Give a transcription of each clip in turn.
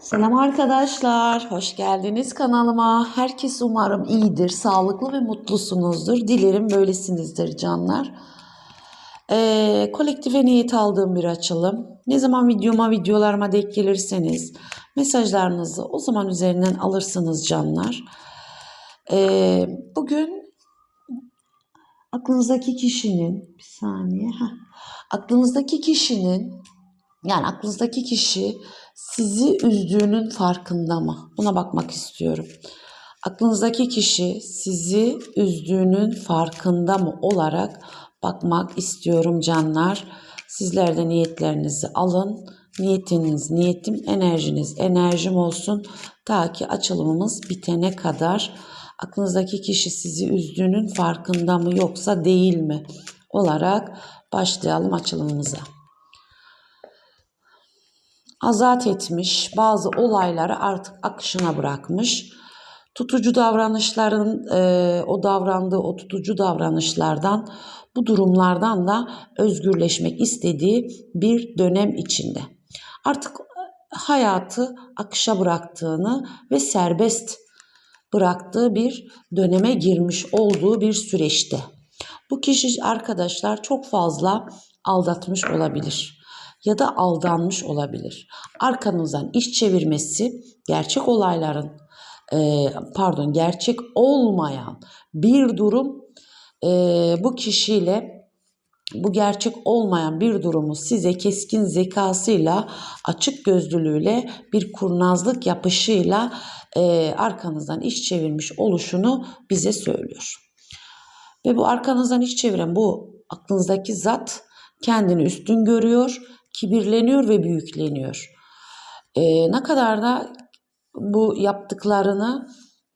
Selam arkadaşlar, hoş geldiniz kanalıma. Herkes umarım iyidir, sağlıklı ve mutlusunuzdur. Dilerim böylesinizdir canlar. Ee, kolektife niyet aldığım bir açılım. Ne zaman videoma, videolarıma denk gelirseniz mesajlarınızı o zaman üzerinden alırsınız canlar. Ee, bugün aklınızdaki kişinin, bir saniye, heh. aklınızdaki kişinin yani aklınızdaki kişi sizi üzdüğünün farkında mı? Buna bakmak istiyorum. Aklınızdaki kişi sizi üzdüğünün farkında mı olarak bakmak istiyorum canlar. Sizler de niyetlerinizi alın. Niyetiniz, niyetim, enerjiniz, enerjim olsun. Ta ki açılımımız bitene kadar aklınızdaki kişi sizi üzdüğünün farkında mı yoksa değil mi olarak başlayalım açılımımıza azat etmiş, bazı olayları artık akışına bırakmış. Tutucu davranışların, e, o davrandığı o tutucu davranışlardan, bu durumlardan da özgürleşmek istediği bir dönem içinde. Artık hayatı akışa bıraktığını ve serbest bıraktığı bir döneme girmiş olduğu bir süreçte. Bu kişi arkadaşlar çok fazla aldatmış olabilir ya da aldanmış olabilir. Arkanızdan iş çevirmesi gerçek olayların e, pardon gerçek olmayan bir durum e, bu kişiyle bu gerçek olmayan bir durumu size keskin zekasıyla, açık gözlülüğüyle, bir kurnazlık yapışıyla e, arkanızdan iş çevirmiş oluşunu bize söylüyor. Ve bu arkanızdan iş çeviren bu aklınızdaki zat kendini üstün görüyor kibirleniyor ve büyükleniyor. E, ne kadar da bu yaptıklarını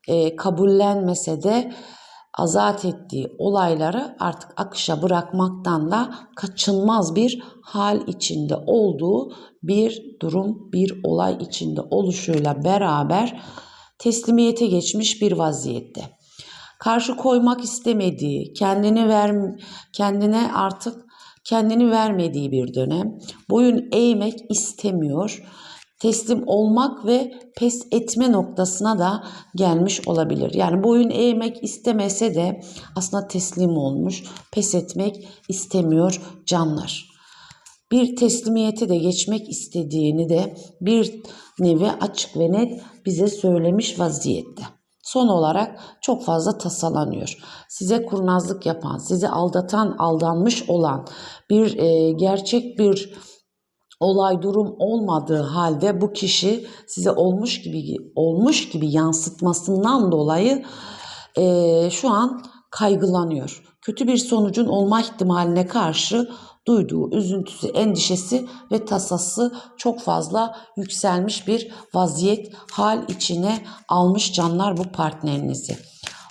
e, kabullenmese de azat ettiği olayları artık akışa bırakmaktan da kaçınmaz bir hal içinde olduğu bir durum, bir olay içinde oluşuyla beraber teslimiyete geçmiş bir vaziyette. Karşı koymak istemediği, kendini ver kendine artık kendini vermediği bir dönem. Boyun eğmek istemiyor. Teslim olmak ve pes etme noktasına da gelmiş olabilir. Yani boyun eğmek istemese de aslında teslim olmuş, pes etmek istemiyor canlar. Bir teslimiyete de geçmek istediğini de bir nevi açık ve net bize söylemiş vaziyette. Son olarak çok fazla tasalanıyor. Size kurnazlık yapan, sizi aldatan, aldanmış olan bir e, gerçek bir olay durum olmadığı halde bu kişi size olmuş gibi olmuş gibi yansıtmasından dolayı e, şu an kaygılanıyor. Kötü bir sonucun olma ihtimaline karşı duyduğu üzüntüsü, endişesi ve tasası çok fazla yükselmiş bir vaziyet hal içine almış canlar bu partnerinizi.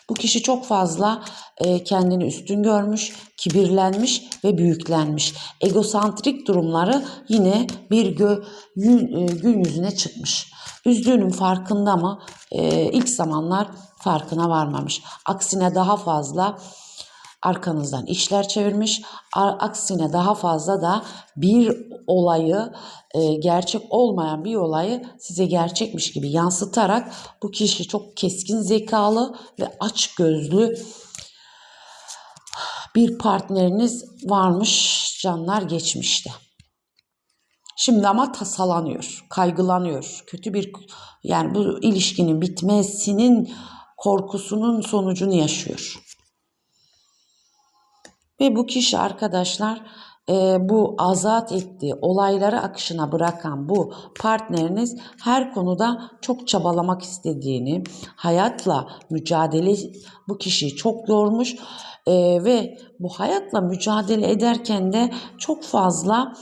Bu kişi çok fazla e, kendini üstün görmüş, kibirlenmiş ve büyüklenmiş. Egosantrik durumları yine bir e, gün yüzüne çıkmış. Üzdüğünün farkında mı? E, ilk zamanlar farkına varmamış. Aksine daha fazla arkanızdan işler çevirmiş. Aksine daha fazla da bir olayı e, gerçek olmayan bir olayı size gerçekmiş gibi yansıtarak bu kişi çok keskin zekalı ve aç gözlü bir partneriniz varmış canlar geçmişte. Şimdi ama tasalanıyor, kaygılanıyor. Kötü bir yani bu ilişkinin bitmesinin korkusunun sonucunu yaşıyor. Ve bu kişi arkadaşlar e, bu azat ettiği olayları akışına bırakan bu partneriniz her konuda çok çabalamak istediğini, hayatla mücadele bu kişiyi çok yormuş e, ve bu hayatla mücadele ederken de çok fazla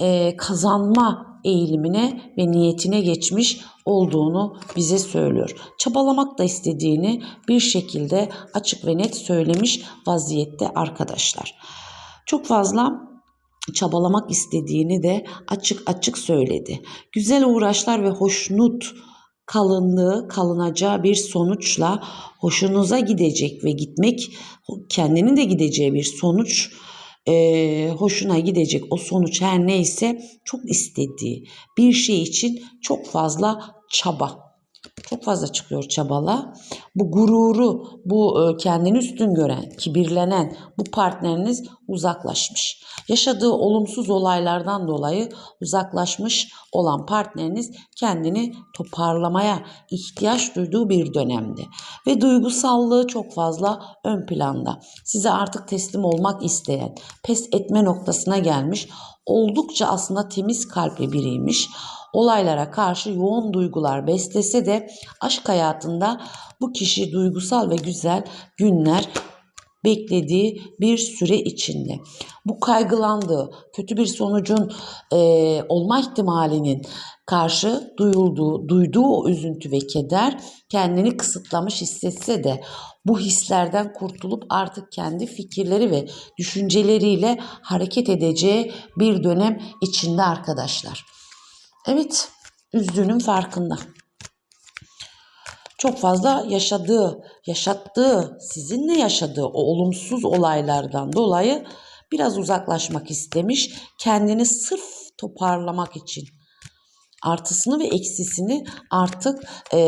e, kazanma eğilimine ve niyetine geçmiş olduğunu bize söylüyor. Çabalamak da istediğini bir şekilde açık ve net söylemiş vaziyette arkadaşlar. Çok fazla çabalamak istediğini de açık açık söyledi. Güzel uğraşlar ve hoşnut kalınlığı kalınacağı bir sonuçla hoşunuza gidecek ve gitmek kendinin de gideceği bir sonuç e, hoşuna gidecek o sonuç her neyse çok istediği bir şey için çok fazla çaba çok fazla çıkıyor çabala. Bu gururu, bu e, kendini üstün gören, kibirlenen bu partneriniz uzaklaşmış. Yaşadığı olumsuz olaylardan dolayı uzaklaşmış olan partneriniz kendini toparlamaya ihtiyaç duyduğu bir dönemde. Ve duygusallığı çok fazla ön planda. Size artık teslim olmak isteyen, pes etme noktasına gelmiş, oldukça aslında temiz kalpli biriymiş olaylara karşı yoğun duygular beslese de aşk hayatında bu kişi duygusal ve güzel günler beklediği bir süre içinde. Bu kaygılandığı, kötü bir sonucun e, olma ihtimalinin karşı duyulduğu, duyduğu o üzüntü ve keder kendini kısıtlamış hissetse de bu hislerden kurtulup artık kendi fikirleri ve düşünceleriyle hareket edeceği bir dönem içinde arkadaşlar. Evet, üzdüğünün farkında. Çok fazla yaşadığı, yaşattığı, sizinle yaşadığı o olumsuz olaylardan dolayı biraz uzaklaşmak istemiş. Kendini sırf toparlamak için artısını ve eksisini artık e,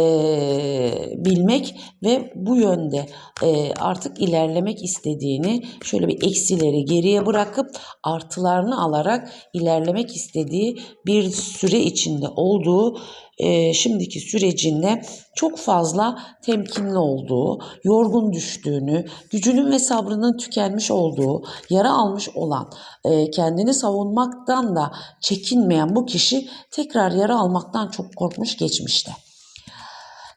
bilmek ve bu yönde e, artık ilerlemek istediğini şöyle bir eksileri geriye bırakıp artılarını alarak ilerlemek istediği bir süre içinde olduğu e, şimdiki sürecinde çok fazla temkinli olduğu, yorgun düştüğünü, gücünün ve sabrının tükenmiş olduğu, yara almış olan, e, kendini savunmaktan da çekinmeyen bu kişi tekrar yara almaktan çok korkmuş geçmişte.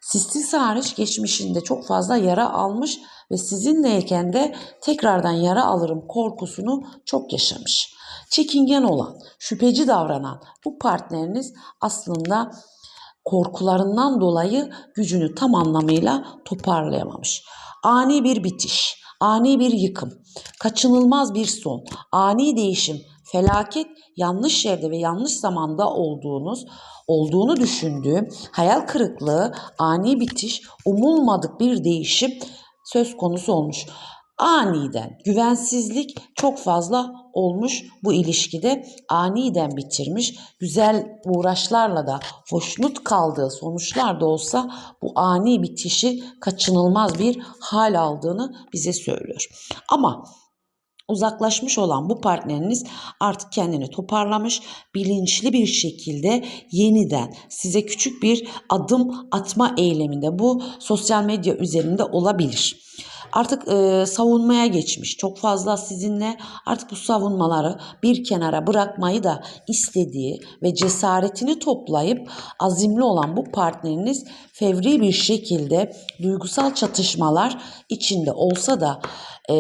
Sistis hariç geçmişinde çok fazla yara almış ve sizinleyken de tekrardan yara alırım korkusunu çok yaşamış. Çekingen olan, şüpheci davranan bu partneriniz aslında korkularından dolayı gücünü tam anlamıyla toparlayamamış. Ani bir bitiş, ani bir yıkım, kaçınılmaz bir son, ani değişim, felaket yanlış yerde ve yanlış zamanda olduğunuz olduğunu düşündüğüm hayal kırıklığı, ani bitiş, umulmadık bir değişim söz konusu olmuş aniden güvensizlik çok fazla olmuş bu ilişkide aniden bitirmiş. Güzel uğraşlarla da hoşnut kaldığı sonuçlar da olsa bu ani bitişi kaçınılmaz bir hal aldığını bize söylüyor. Ama uzaklaşmış olan bu partneriniz artık kendini toparlamış, bilinçli bir şekilde yeniden size küçük bir adım atma eyleminde bu sosyal medya üzerinde olabilir artık e, savunmaya geçmiş. Çok fazla sizinle artık bu savunmaları bir kenara bırakmayı da istediği ve cesaretini toplayıp azimli olan bu partneriniz fevri bir şekilde duygusal çatışmalar içinde olsa da e,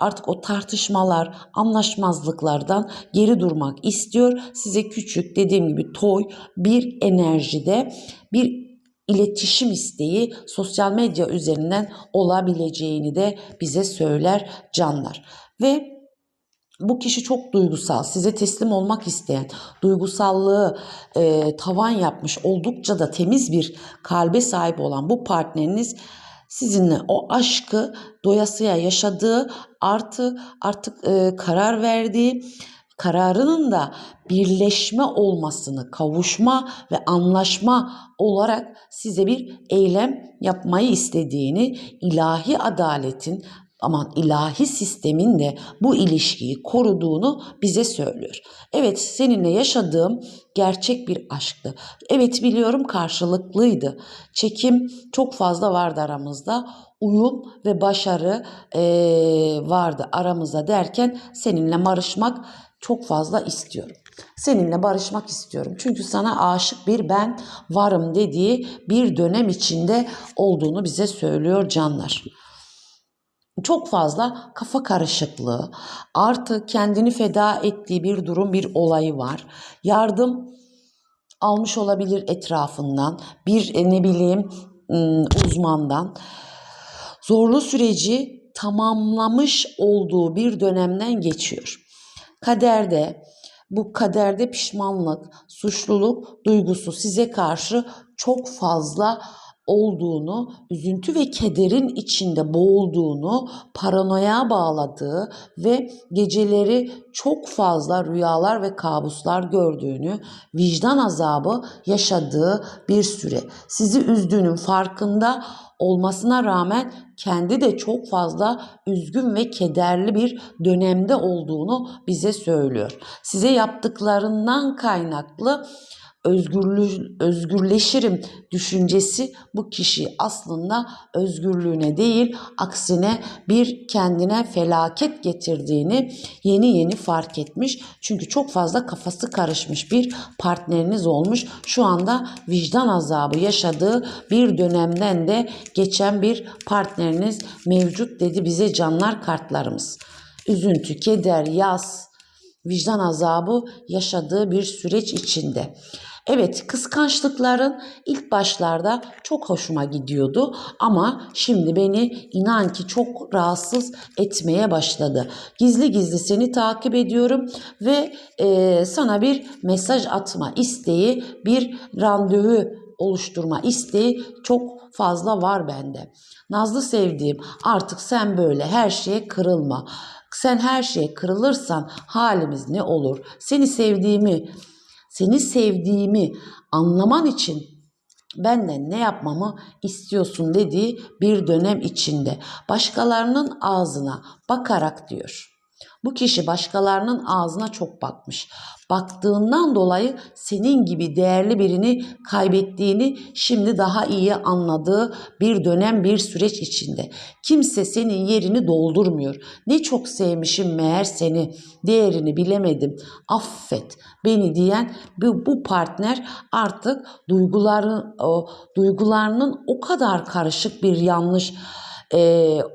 artık o tartışmalar, anlaşmazlıklardan geri durmak istiyor. Size küçük dediğim gibi toy bir enerjide bir iletişim isteği sosyal medya üzerinden olabileceğini de bize söyler canlar. Ve bu kişi çok duygusal, size teslim olmak isteyen, duygusallığı e, tavan yapmış, oldukça da temiz bir kalbe sahip olan bu partneriniz sizinle o aşkı doyasıya yaşadığı artı artık e, karar verdiği kararının da birleşme olmasını, kavuşma ve anlaşma olarak size bir eylem yapmayı istediğini, ilahi adaletin aman ilahi sistemin de bu ilişkiyi koruduğunu bize söylüyor. Evet seninle yaşadığım gerçek bir aşktı. Evet biliyorum karşılıklıydı. Çekim çok fazla vardı aramızda. Uyum ve başarı e, vardı aramızda derken seninle barışmak çok fazla istiyorum. Seninle barışmak istiyorum. Çünkü sana aşık bir ben varım dediği bir dönem içinde olduğunu bize söylüyor canlar. Çok fazla kafa karışıklığı, artı kendini feda ettiği bir durum, bir olayı var. Yardım almış olabilir etrafından, bir e, ne bileyim uzmandan. Zorlu süreci tamamlamış olduğu bir dönemden geçiyor. Kaderde bu kaderde pişmanlık, suçluluk duygusu size karşı çok fazla olduğunu, üzüntü ve kederin içinde boğulduğunu, paranoya bağladığı ve geceleri çok fazla rüyalar ve kabuslar gördüğünü, vicdan azabı yaşadığı bir süre. Sizi üzdüğünün farkında olmasına rağmen kendi de çok fazla üzgün ve kederli bir dönemde olduğunu bize söylüyor. Size yaptıklarından kaynaklı özgürlü, özgürleşirim düşüncesi bu kişi aslında özgürlüğüne değil aksine bir kendine felaket getirdiğini yeni yeni fark etmiş. Çünkü çok fazla kafası karışmış bir partneriniz olmuş. Şu anda vicdan azabı yaşadığı bir dönemden de geçen bir partneriniz mevcut dedi bize canlar kartlarımız. Üzüntü, keder, yas, vicdan azabı yaşadığı bir süreç içinde. Evet kıskançlıkların ilk başlarda çok hoşuma gidiyordu ama şimdi beni inan ki çok rahatsız etmeye başladı. Gizli gizli seni takip ediyorum ve e, sana bir mesaj atma isteği, bir randevu oluşturma isteği çok fazla var bende. Nazlı sevdiğim artık sen böyle her şeye kırılma. Sen her şeye kırılırsan halimiz ne olur? Seni sevdiğimi seni sevdiğimi anlaman için benden ne yapmamı istiyorsun dediği bir dönem içinde başkalarının ağzına bakarak diyor. Bu kişi başkalarının ağzına çok bakmış. Baktığından dolayı senin gibi değerli birini kaybettiğini şimdi daha iyi anladığı bir dönem bir süreç içinde. Kimse senin yerini doldurmuyor. Ne çok sevmişim meğer seni, değerini bilemedim. Affet beni diyen bu, bu partner artık duyguların o, duygularının o kadar karışık bir yanlış e,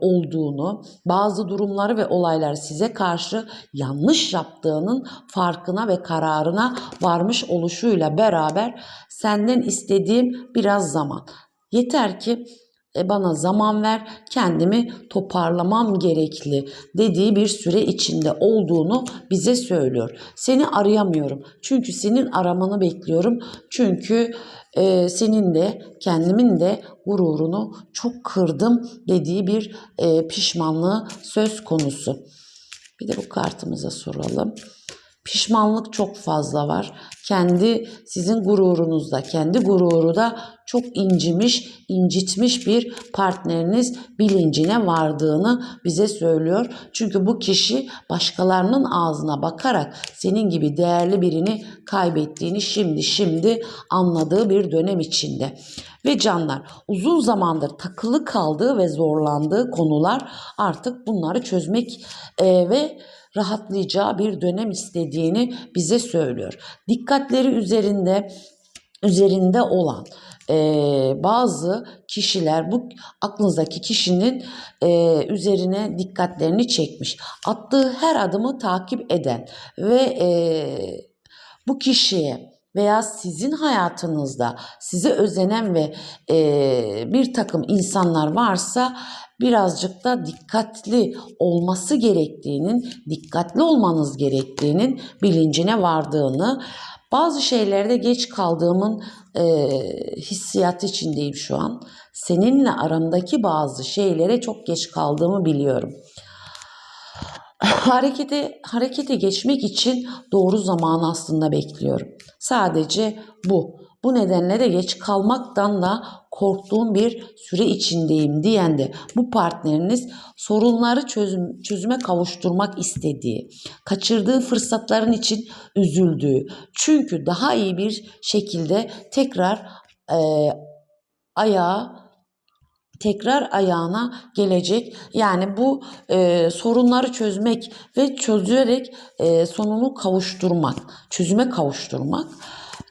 olduğunu, bazı durumları ve olayları size karşı yanlış yaptığının farkına ve kararına varmış oluşuyla beraber senden istediğim biraz zaman. Yeter ki e, bana zaman ver, kendimi toparlamam gerekli dediği bir süre içinde olduğunu bize söylüyor. Seni arayamıyorum. Çünkü senin aramanı bekliyorum. Çünkü e, senin de kendimin de gururunu çok kırdım dediği bir e, pişmanlığı söz konusu. Bir de bu kartımıza soralım. Pişmanlık çok fazla var. Kendi sizin gururunuzda, kendi gururu da çok incimiş, incitmiş bir partneriniz bilincine vardığını bize söylüyor. Çünkü bu kişi başkalarının ağzına bakarak senin gibi değerli birini kaybettiğini şimdi şimdi anladığı bir dönem içinde. Ve canlar uzun zamandır takılı kaldığı ve zorlandığı konular artık bunları çözmek e, ve rahatlayacağı bir dönem istediğini bize söylüyor. Dikkatleri üzerinde üzerinde olan e, bazı kişiler bu aklınızdaki kişinin e, üzerine dikkatlerini çekmiş. Attığı her adımı takip eden ve e, bu kişiye veya sizin hayatınızda size özenen ve e, bir takım insanlar varsa birazcık da dikkatli olması gerektiğinin, dikkatli olmanız gerektiğinin bilincine vardığını, bazı şeylerde geç kaldığımın e, hissiyatı içindeyim şu an. Seninle aramdaki bazı şeylere çok geç kaldığımı biliyorum harekete harekete geçmek için doğru zamanı aslında bekliyorum. Sadece bu. Bu nedenle de geç kalmaktan da korktuğum bir süre içindeyim diyen de bu partneriniz sorunları çözüm, çözüme kavuşturmak istediği, kaçırdığı fırsatların için üzüldüğü, çünkü daha iyi bir şekilde tekrar e, ayağa tekrar ayağına gelecek. Yani bu e, sorunları çözmek ve çözerek e, sonunu kavuşturmak, çözüme kavuşturmak.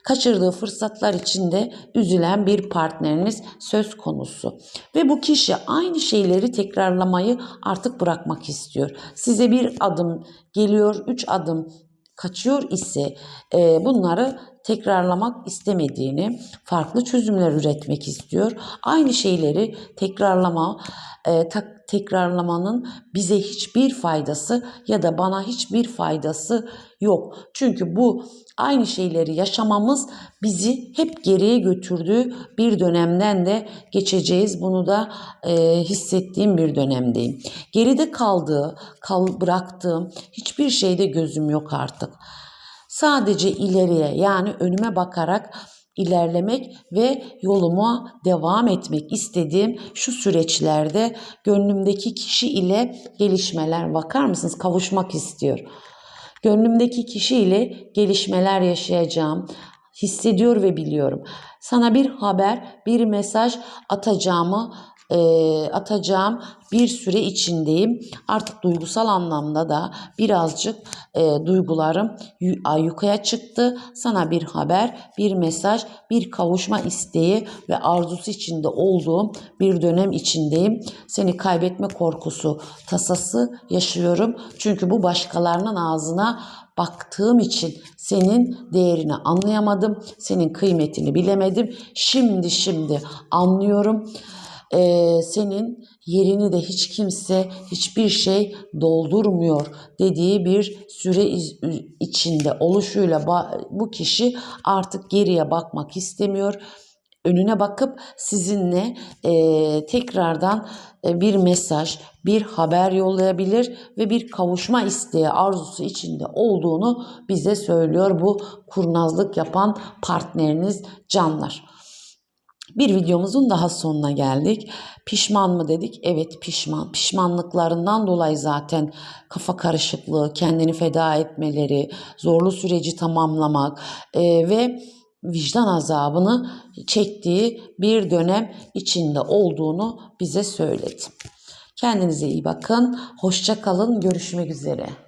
Kaçırdığı fırsatlar içinde üzülen bir partneriniz söz konusu. Ve bu kişi aynı şeyleri tekrarlamayı artık bırakmak istiyor. Size bir adım geliyor, üç adım kaçıyor ise e, bunları tekrarlamak istemediğini, farklı çözümler üretmek istiyor. Aynı şeyleri tekrarlama, e, tak, tekrarlamanın bize hiçbir faydası ya da bana hiçbir faydası yok. Çünkü bu aynı şeyleri yaşamamız bizi hep geriye götürdüğü bir dönemden de geçeceğiz. Bunu da e, hissettiğim bir dönemdeyim. Geride kaldığı, kal, bıraktığım hiçbir şeyde gözüm yok artık. Sadece ileriye yani önüme bakarak ilerlemek ve yoluma devam etmek istediğim şu süreçlerde gönlümdeki kişi ile gelişmeler bakar mısınız? Kavuşmak istiyor. Gönlümdeki kişi ile gelişmeler yaşayacağım. Hissediyor ve biliyorum. Sana bir haber, bir mesaj atacağımı e, atacağım bir süre içindeyim. Artık duygusal anlamda da birazcık e, duygularım yu- ayyukaya çıktı. Sana bir haber, bir mesaj, bir kavuşma isteği ve arzusu içinde olduğum bir dönem içindeyim. Seni kaybetme korkusu, tasası yaşıyorum. Çünkü bu başkalarının ağzına baktığım için senin değerini anlayamadım. Senin kıymetini bilemedim. Şimdi şimdi anlıyorum. Ee, senin yerini de hiç kimse hiçbir şey doldurmuyor dediği bir süre içinde oluşuyla bu kişi artık geriye bakmak istemiyor önüne bakıp sizinle eee, tekrardan e, bir mesaj, bir haber yollayabilir ve bir kavuşma isteği, arzusu içinde olduğunu bize söylüyor bu kurnazlık yapan partneriniz canlar. Bir videomuzun daha sonuna geldik. Pişman mı dedik? Evet pişman. Pişmanlıklarından dolayı zaten kafa karışıklığı, kendini feda etmeleri, zorlu süreci tamamlamak e, ve vicdan azabını çektiği bir dönem içinde olduğunu bize söyledi. Kendinize iyi bakın. Hoşça kalın. Görüşmek üzere.